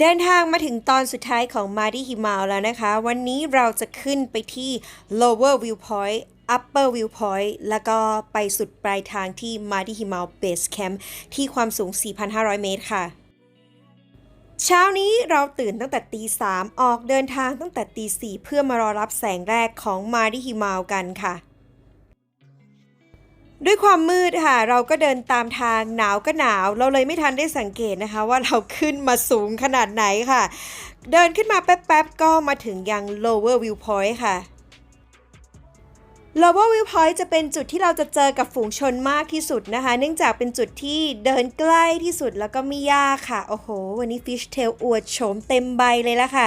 เดินทางมาถึงตอนสุดท้ายของมาดิฮิมาแล้วนะคะ วันนี้เราจะขึ้นไปที่ lower viewpoint upper viewpoint แล้วก็ไปสุดปลายทางที่มาดิฮิมา base camp ที่ความสูง 4,500 เมตรค่ะ เช้านี้เราตื่นตั้งแต่ตีสามออกเดินทางตั้งแต่ตีสี่เพื่อมารอรับแสงแรกของมาดิฮิมาวกันค่ะ ด้วยความมืดค่ะ เราก็เดินตามทางหนาวก็หนาว เราเลยไม่ทันได้สังเกตนะคะ ว่าเราขึ้นมาสูงขนาดไหนค่ะ เดินขึ้นมาแป๊บๆ ก็มาถึงยัง lower viewpoint ค่ะ lower viewpoint จะเป็นจุดที่เราจะเจอกับฝูงชนมากที่สุดนะคะ เนื่องจากเป็นจุดที่เดินใกล้ที่สุดแล้วก็ไม่ยากค่ะ โอ้โห วันนี้ fish tail อวดโฉมเต็มใบเลยละค่ะ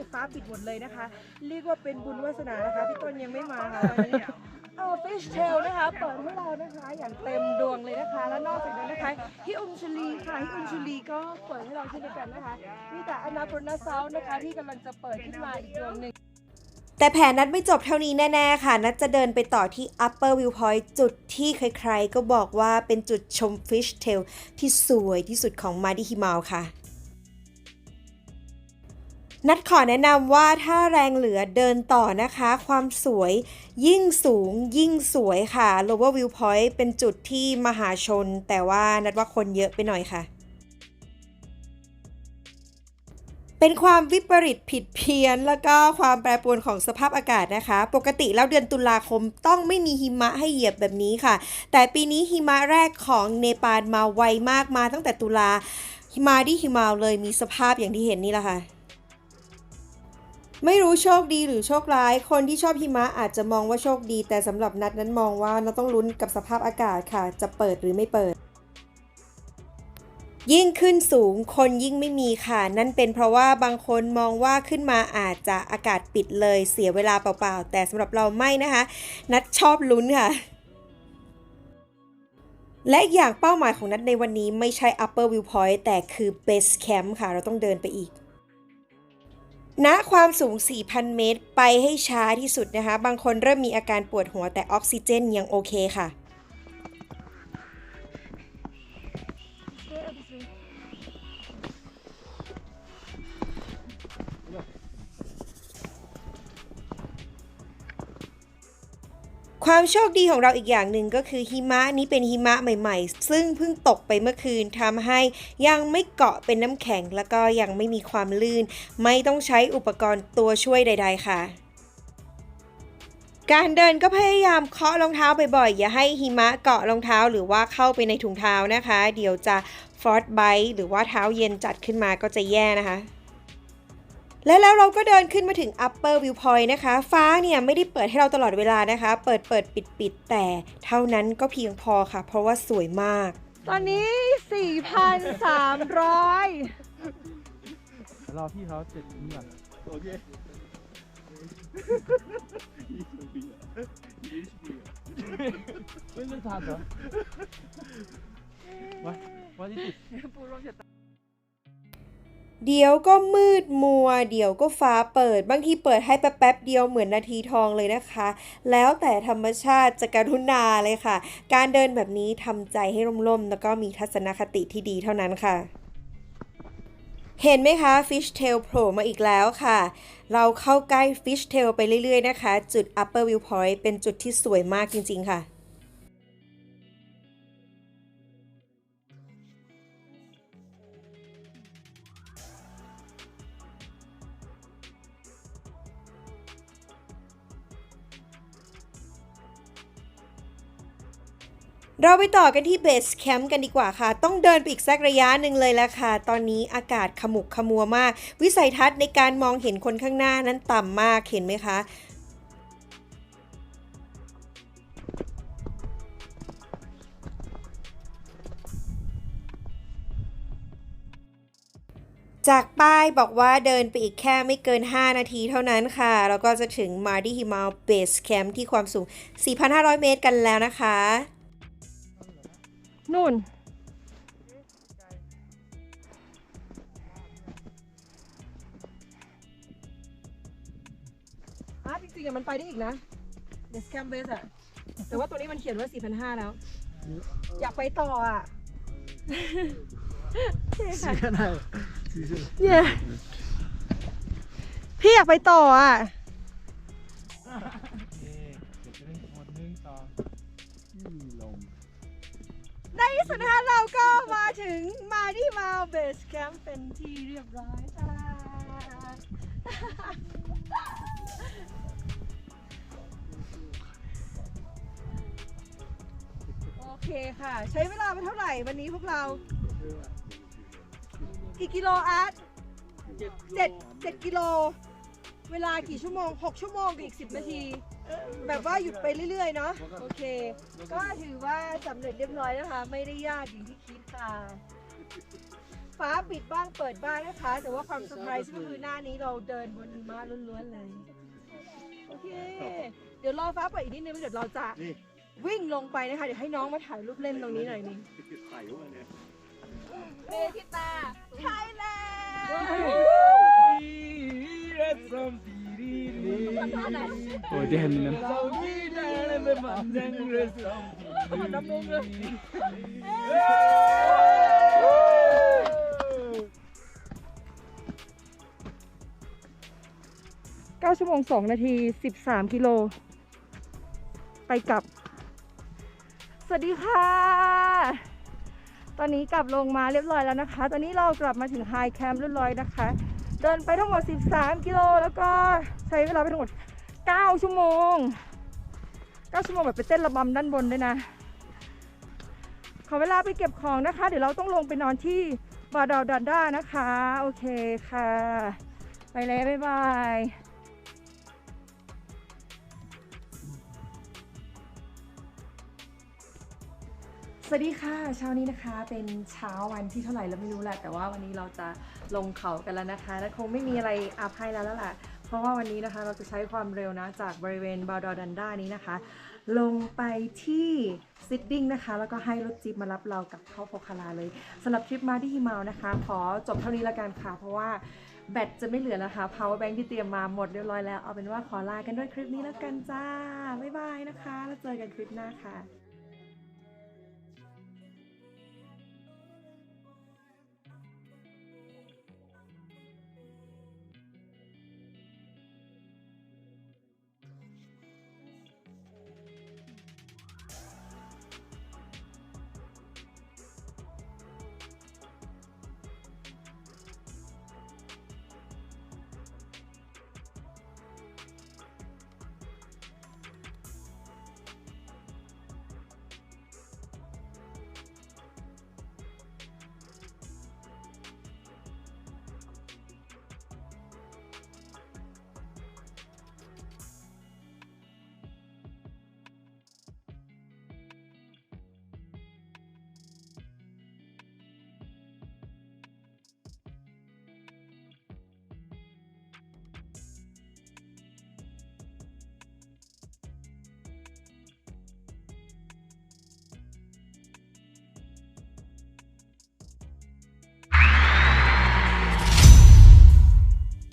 ตอนแรกอยู่ฟ้าปิดหมดเลยนะคะ เรียกว่าเป็นบุญวาสนานะคะพี่ต้นยังไม่มาค่ะตอนนี้เออฟิชเทลนะคะ เปิดให้เรานะคะอย่างเต็มดวงเลยนะคะ แล้วนอกจากนั้นนะคะฮิอุมชลีค่ะฮิอุมชลีก็เปิดให้เราเช่นเดียวกันนะคะนี่แต่อนาโปรนาเซานะคะที่กำลังจะเปิดขึ้นมาอีกดวงหนึ่งแต่แผนนัดไม่จบเท่านี้แน่ ๆ ค่ะ นัดจะเดินไปต่อที่ upper viewpoint จุดที่ใคร ๆ ก็บอกว่าเป็นจุดชม fish tail ที่สวยที่สุดของมาดิฮิมาวค่ะ นัดขอแนะนำว่าถ้าแรงเหลือเดินต่อนะคะ ความสวยยิ่งสูงยิ่งสวยค่ะ lower viewpoint เป็นจุดที่มหาชน แต่ว่านัดว่าคนเยอะไปหน่อยค่ะ เป็นความวิปริตผิดเพี้ยน แล้วก็ความแปรปรวนของสภาพอากาศนะคะ ปกติแล้วเดือนตุลาคมต้องไม่มีหิมะให้เหยียบแบบนี้ค่ะ แต่ปีนี้หิมะแรกของเนปาลมาไวมากมาตั้งแต่ตุลาหิมาที่หิมาเลยมีสภาพอย่างที่เห็นนี่แหละค่ะ ไม่รู้โชคดีหรือโชคร้าย คนที่ชอบหิมะอาจจะมองว่าโชคดี แต่สำหรับนัดนั้นมองว่าเราต้องลุ้นกับสภาพอากาศค่ะ จะเปิดหรือไม่เปิด ยิ่งขึ้นสูงคนยิ่งไม่มีค่ะ นั่นเป็นเพราะว่าบางคนมองว่าขึ้นมาอาจจะอากาศปิดเลยเสียเวลาเปล่าๆ แต่สำหรับเราไม่นะคะ นัดชอบลุ้นค่ะและอีกอย่างเป้าหมายของนัดในวันนี้ไม่ใช่ upper viewpoint แต่คือ base camp ค่ะ เราต้องเดินไปอีก ณความสูง 4,000 เมตร ไปให้ช้าที่สุดนะคะ บางคนเริ่มมีอาการปวดหัวแต่ออกซิเจนยังโอเคค่ะ ความโชคดีของเราอีกอย่างหนึ่งก็คือหิมะนี้เป็นหิมะใหม่ ๆ ซึ่งเพิ่งตกไปเมื่อคืนทำให้ยังไม่เกาะเป็นน้ำแข็งแล้วก็ยังไม่มีความลื่น ไม่ต้องใช้อุปกรณ์ตัวช่วยใด ๆ ค่ะ การเดินก็พยายามเคาะรองเท้าบ่อยๆอย่าให้หิมะเกาะรองเท้าหรือว่าเข้าไปในถุงเท้านะคะ เดี๋ยวจะฟอร์ดไบหรือว่าเท้าเย็นจัดขึ้นมาก็จะแย่นะคะ และแล้วเราก็เดินขึ้นมาถึง upper viewpoint นะคะ ฟ้าเนี่ยไม่ได้เปิดให้เราตลอดเวลานะคะ เปิดเปิดปิดปิดแต่เท่านั้นก็เพียงพอค่ะ เพราะว่าสวยมาก ตอนนี้ 4,300รอพี่เขาเสร็จนี่ก่อนโอเคไม่ไม่ทันเหรอวะว่าที่ติด เดี๋ยวก็มืดมัว เดี๋ยวก็ฟ้าเปิด บางทีเปิดให้แป๊บๆเดียวเหมือนนาทีทองเลยนะคะ แล้วแต่ธรรมชาติจะกรุณาเลยค่ะ การเดินแบบนี้ทำใจให้ร่มๆ แล้วก็มีทัศนคติที่ดีเท่านั้นค่ะเห็นไหมคะ Fish Tail โผล่มาอีกแล้วค่ะ เราเข้าใกล้ Fish Tail ไปเรื่อยๆนะคะ จุด Upper Viewpoint เป็นจุดที่สวยมากจริงๆค่ะ เราไปต่อกันที่เบสแคมป์กันดีกว่าค่ะ ต้องเดินไปอีกสักระยะหนึ่งเลยละค่ะ ตอนนี้อากาศขมุกขมัวมาก วิสัยทัศน์ในการมองเห็นคนข้างหน้านั้นต่ำมากเห็นไหมคะจากป้ายบอกว่าเดินไปอีกแค่ไม่เกิน 5 นาทีเท่านั้นค่ะ แล้วก็จะถึงมาดิฮิมาลเบสแคมป์ที่ความสูง 4,500 เมตรกันแล้วนะคะ นู่นจริงๆมันไปได้อีกนะเดสแคมเบสอะแต่ว่าตัวนี้มันเขียนว่า 4,500 แล้ว อยากไปต่ออะ สี่ขนาดสี่สิเย้พี่อยากไปต่ออะ ในที่สุดนะคะเราก็มาถึงมาที่มาเบสแคมป์เป็นที่เรียบร้อยจ้าโอเคค่ะ ใช้เวลาไปเท่าไหร่วันนี้พวกเรา กี่กิโลอาร์ตเจ็ดเจ็ดกิโล เวลากี่ชั่วโมง 6 ชั่วโมงกับอีก 10 นาที แบบว่าหยุดไปเรื่อยๆเนาะโอเค ก็ถือว่าสำเร็จเรียบร้อยนะคะ ไม่ได้ยากอย่างที่คิดค่ะฟ้าปิดบ้างเปิดบ้างนะคะ แต่ว่าความเซอร์ไพรส์ก็คือหน้านี้เราเดินบนหิมะล้วนๆเลยโอเค เดี๋ยวรอฟ้าเปิดอีกนิดนึงแล้วเดี๋ยวเราจะวิ่งลงไปนะคะ เดี๋ยวให้น้องมาถ่ายรูปเล่นตรงนี้หน่อยนึงเมทิตาไทยแลนด์어 โ Ôi đen lắm Cao ชั่วโมงสองนาทีสิบสามกิโล ไปกลับ สวัสดีค่ะ ตอนนี้กลับลงมาเรียบร้อยแล้วนะคะ ตอนนี้เรากลับมาถึงไฮแคมป์เรียบร้อยนะคะ เดินไปทั้งหมด 13 กิโลแล้วก็ ใช้เวลาไปทั้งหมด 9 ชั่วโมง 9 ชั่วโมงแบบไปเต้นระบำด้านบนด้วยนะ ขอเวลาไปเก็บของนะคะ เดี๋ยวเราต้องลงไปนอนที่บาดาวดันด้านะคะ โอเคค่ะ ไปแล้วบ๊ายบายสวัสดีค่ะเช้านี้นะคะเป็นเช้าวันที่เท่าไหร่แล้วไม่รู้แหละแต่ว่าวันนี้เราจะลงเขากันแล้วนะคะและคงไม่มีอะไรอัพให้แล้วแล้วแหละ เพราะว่าวันนี้นะคะเราจะใช้ความเร็วนะจากบริเวณบาดอดันด้านี้นะคะ ลงไปที่ซิดดิ้งนะคะ แล้วก็ให้รถจิ๊บมารับเรากับเข้าโพคาราเลยสำหรับทริปมาที่ฮิมาวนะคะ ขอจบเท่านี้ละกันค่ะ เพราะว่าแบตจะไม่เหลือนะคะ power bank ที่เตรียมมาหมดเรียบร้อยแล้ว เอาเป็นว่าขอลากันด้วยคลิปนี้แล้วกันจ้า บ๊ายบายนะคะ แล้วเจอกันคลิปหน้าค่ะ